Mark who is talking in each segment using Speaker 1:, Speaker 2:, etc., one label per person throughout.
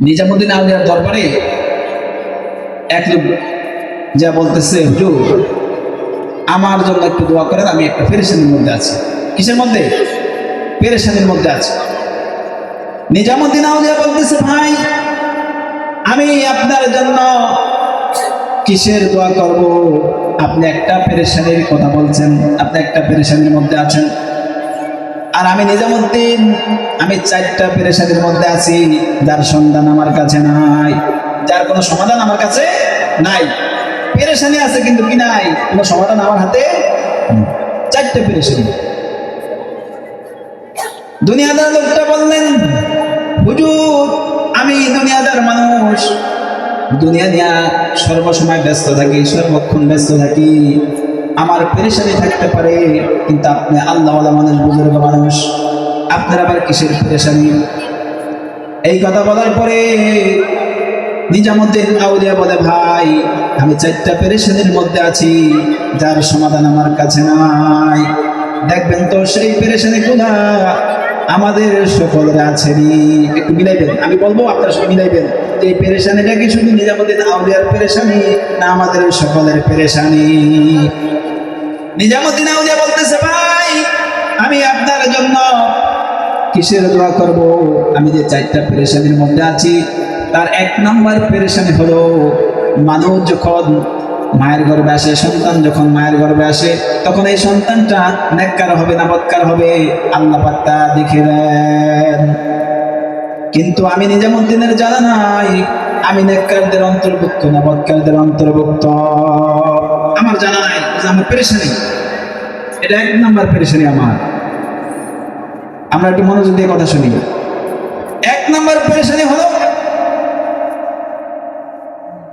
Speaker 1: নিজামুদ্দিন আউলিয়ার দরবারে এক লোক যা বলতেছে, হুজুর, আমার জন্য একটু দোয়া করেন, আমি একটা পেরেশানির মধ্যে আছি। কিসের মধ্যে? পেরেশানির মধ্যে আছি। নিজামুদ্দিন আউলিয়া বলতেছে, ভাই, আমি আপনার জন্য কিসের দোয়া করব? আপনি একটা পেরেশানির কথা বলছেন, আপনি একটা পেরেশানির মধ্যে আছেন। আর আমি নিজামুদ্দিন, আমি চারটা পেরেশানির মধ্যে আছি, যার সন্ধান আমার কাছে নাই, যার কোনো সমাধান আমার কাছে নাই। পেরেশানি আছে কিন্তু কি নাই? কোনো সমাধান আমার হাতে চারটা পেরেশানি দুনিয়াদার লোকটা বললেন, হুজুর, আমি দুনিয়াদার মানুষ। দুনিয়া নিয়ে সর্বসময় ব্যস্ত থাকি, সর্বক্ষণ ব্যস্ত থাকি। আমার পেরেশানি থাকতে পারে, কিন্তু আপনি আল্লাহওয়ালা মানুষ, বুজুর্গ মানুষ, আপনার আবার কিসের পেরেশানি? এই কথা বলার পরে নিজামুদ্দিন আউলিয়া বলে, ভাই, আমি চারটা পেরেশানির মধ্যে আছি, যার সমাধান আমার কাছে নাই। দেখবেন তো সেই পেরেশানি গুলা আমাদের সকলের আছে একটু মিলাইবেন, আমি বলব আপনার সঙ্গে মিলাইবেন। এই পেরেশানিটা কি শুধু নিজামুদ্দিন আউলিয়ার পেরেশানি, না আমাদের সকলের পেরেশানি? নিজামুদ্দিন আউলিয়া বলতেছে, ভাই, আমি আপনার জন্য কিসের দোয়া করব? আমি যে চারটা পেরেশানির মধ্যে আছি, তার এক নম্বর পেরেশানি হলো মানুষ যখন মায়ের গর্ভে আসে, সন্তান যখন মায়ের গর্ভে আসে, তখন এই সন্তানটা নেককার হবে না বৎকার হবে। আল্লাহ পাক তা দেখে দেন কিন্তু আমি নিজামুদ্দিনের জানা নাই, আমি নেককারদের অন্তর্ভুক্ত না বৎকারদের অন্তর্ভুক্ত। আমার জানা যে আমার পেরেশানি। এটা এক নম্বর পেরেশানি আমার। আমরা একটু মনোযোগ দিয়ে কথা শুনি। এক নম্বর পেরেশানি হলো,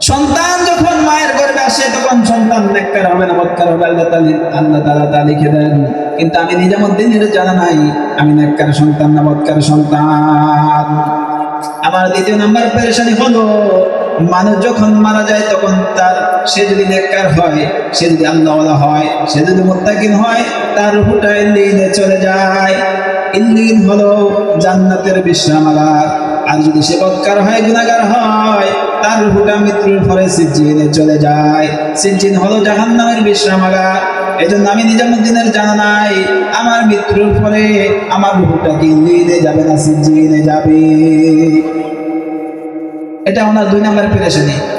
Speaker 1: সন্তান যখন মায়ের গর্ভে আসে, তখন সন্তান নেককার হবে না, বৎকার হবে, আল্লাহ তালি আল্লাহ তালা তা লিখে দেন। কিন্তু আমি নিজামুদ্দিন এটা জানা নাই, আমি নেককার সন্তান না, বৎকার সন্তান। আমার দ্বিতীয় নাম্বার পেরেশানি হলো, মানুষ যখন মারা যায়, তখন তার সে যদি নেককার হয়, সে যদি আল্লাহওয়ালা হয়, সে যদি মোত্তাকিন হয়, তার রুহুটা ইল্লিনে চলে যায়। ইল্লিন হলো জান্নাতের বিশ্রামাগার। আর যদি সে বৎকার হয় গুণাগার হয়, তার রুহুটা মৃত্যুর ফলে সিজ্জিনে চলে যায়। সিজ্জিন হলো জাহান্নামের বিশ্রামাগার। এই জন্য আমি নিজামুদ্দিনের জানা নাই, আমার মৃত্যুর ফলে আমার রুহুটা কি ইল্লিনে যাবে না, সিজ্জিনে যাবে? এটা ওনার দুই নম্বরের পেরেশানি।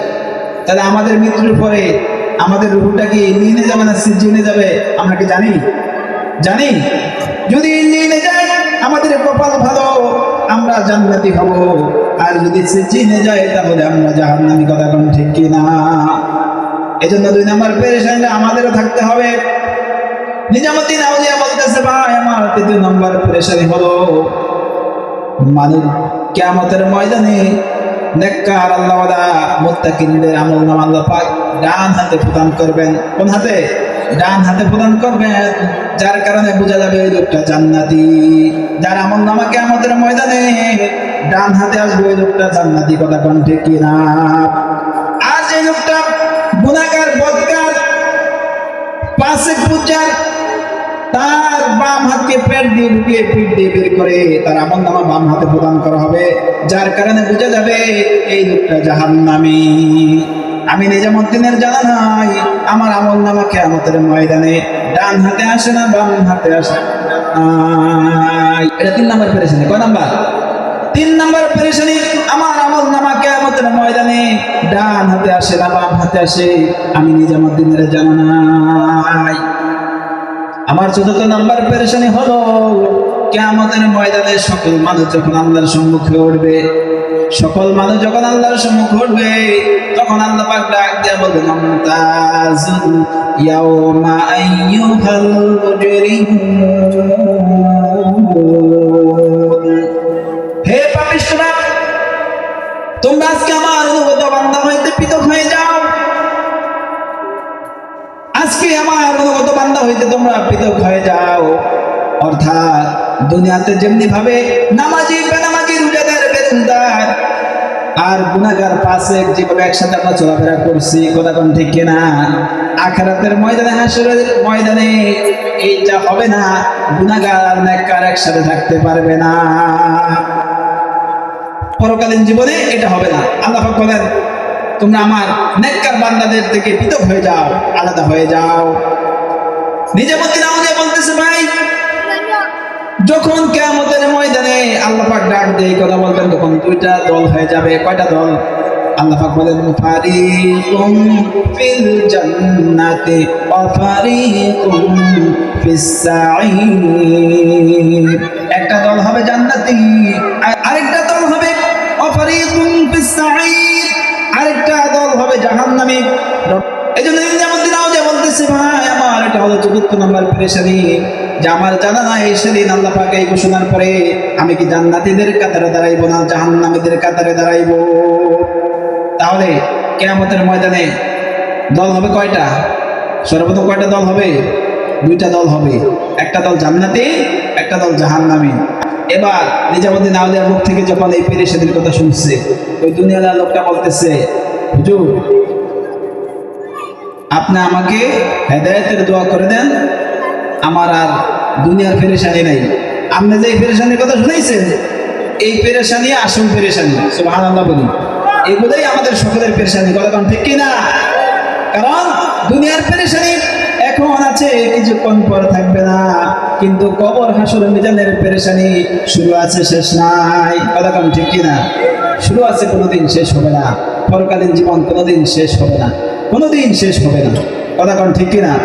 Speaker 1: তাহলে আমাদের মৃত্যুর পরে আমাদের রুহুটা কি ইল্লিনে যাবে না সিজ্জিনে যাবে? আমরা কি জানি? জানি? যদি ইল্লিনে যায়, আমাদের কপাল ভালো, আমরা জান্নাতি হব। আর যদি সিজ্জিনে যায়, তাহলে আমরা জাহান্নামি কথা কোন ঠিক কি না? এজন্য দুই নম্বর পেরেশানিটা আমাদেরও থাকতে হবে। নিজামুদ্দিন আউলিয়া বলতেছে, ভাই, আমার তৃতীয় নম্বর পেরেশানি হলো। মানুষ কেয়ামতের ময়দানে নেককার আল্লাহওয়ালা মুত্তাকিনদের আমল নাম আল্লাহ পাক ডান হাতে প্রদান করবেন। কোন হাতে? ডান হাতে প্রদান করবেন। যার কারণে বোঝা যাবে ওই লোকটা জান্নাতি। যার আমল নামা কেয়ামতের ময়দানে ডান হাতে আসবে ওই লোকটা জান্নাতি কথা কোন ঠিক কিনা আর যে লোকটা গুণাগার বদকার পাশে পূজার, তার বাম হাতকে পেট দিয়ে ঢুকিয়ে পিঠ দিয়ে বের করে তার নামা বাম হাতে প্রদান করা হবে। যার কারণে যাবে, এই লোকটা জাহান নামি আমি জানা নাই, আমার আমল নামা কেয়ামতের ময়দানে ডান হাতে আসে না, বাম হাতে আসে এটা তিন নাম্বার পেরেছেন কয় নাম্বার? তিন নাম্বার পেরেশানি, আমার আমল নামা কেয়ামতের ময়দানে ডান হাতে আসে না, বাম হাতে আসে। আমি নিজামুদ্দিনের জানা নাই। আমার চতুর্থ নাম্বার পেরেশানি হলো, কেয়ামতের ময়দানে সকল মানুষ যখন আল্লাহর সম্মুখে উঠবে, সকল মানুষ যখন আল্লাহর সম্মুখে উঠবে, তখন আল্লাহ পাক ডাক দিয়ে বলবেন মুমতাজুল ইয়াউমা আইয়ুহাল মুজরিমুন। হে পাপিষ্ঠরা, তোমরা আজকে আমার অনুগত বান্দা হইতে পৃথক হয়ে যাও। হয়ে যাও। অর্থাৎ দুনিয়াতে যেমনি ভাবে নামাজি, বেনামাজি রোজাদার বেরুজদার আর গুনাগার পাশে যেভাবে একসাথে আমরা চলাফেরা করছি, কথা কোন ঠিক কিনা? আখেরাতের ময়দানে, হাসরের ময়দানে এইটা হবে না গুনাগার আর নেককার একসাথে থাকতে পারবে না। পরকালীন জীবনে এটা হবে না। আল্লাহ বলেন, তোমরা আমার নেককার বান্দাদের থেকে পৃথক হয়ে যাও, আলাদা হয়ে যাও। নিজের মধ্যে যখন কেয়ামতের ময়দানে আল্লাহ পাক ডাক দিয়ে কথা বলবেন, তখন দুইটা দল হয়ে যাবে। কয়টা দল? ফিল একটা দল হবে জান্নাতি, আর আরেকটা দল হবে আরেকটা দল হবে জাহান্নামী। এই জন্য নিজামুদ্দিন আউজা বলতেছে, ভাই, আমার এটা হলো চতুর্থ নাম্বার পেরেশানি যে আমার জানা নাই, সেদিন আল্লাহ পাকে এই ঘোষণার পরে আমি কি জান্নাতীদের কাতারে দাঁড়াইবো না জাহান্নামীদের কাতারে দাঁড়াইবো? তাহলে কেয়ামতের ময়দানে দল হবে কয়টা? সর্বপ্রথম কয়টা দল হবে? দুইটা দল হবে। একটা দল জান্নাতি, একটা দল জাহান্নামী। এবার নিজামুদ্দিন আউলিয়ার মুখ থেকে যখন এই পেরেশানির কথা শুনছে, ওই দুনিয়াদার লোকটা বলতেছে, হুজুর, আপনি আমাকে হেদায়তের দোয়া করে দেন আমার আর দুনিয়ার পেরেশানি নাই। আপনি যে পেরেশানির কথা শুনেছেন এই পেরেশানি আসল পেরেশানি সুবাহ বলি। এগুলোই আমাদের সকলের পেরেশানি, কথা কারণ ঠিক কিনা? কারণ দুনিয়ার পেরেশানি এখন আছে কিছুক্ষণ পর থাকবে না। কিন্তু কবর, হাসর, মিজানের পেরেশানি শুরু আছে, শেষ নাই। কথা কারণ ঠিক কিনা? শুরু আছে, কোনোদিন শেষ হবে না। পরকালীন জীবন কোনোদিন শেষ হবে না। কোনোদিন শেষ হবে না। কথা কারণ ঠিক কিনা?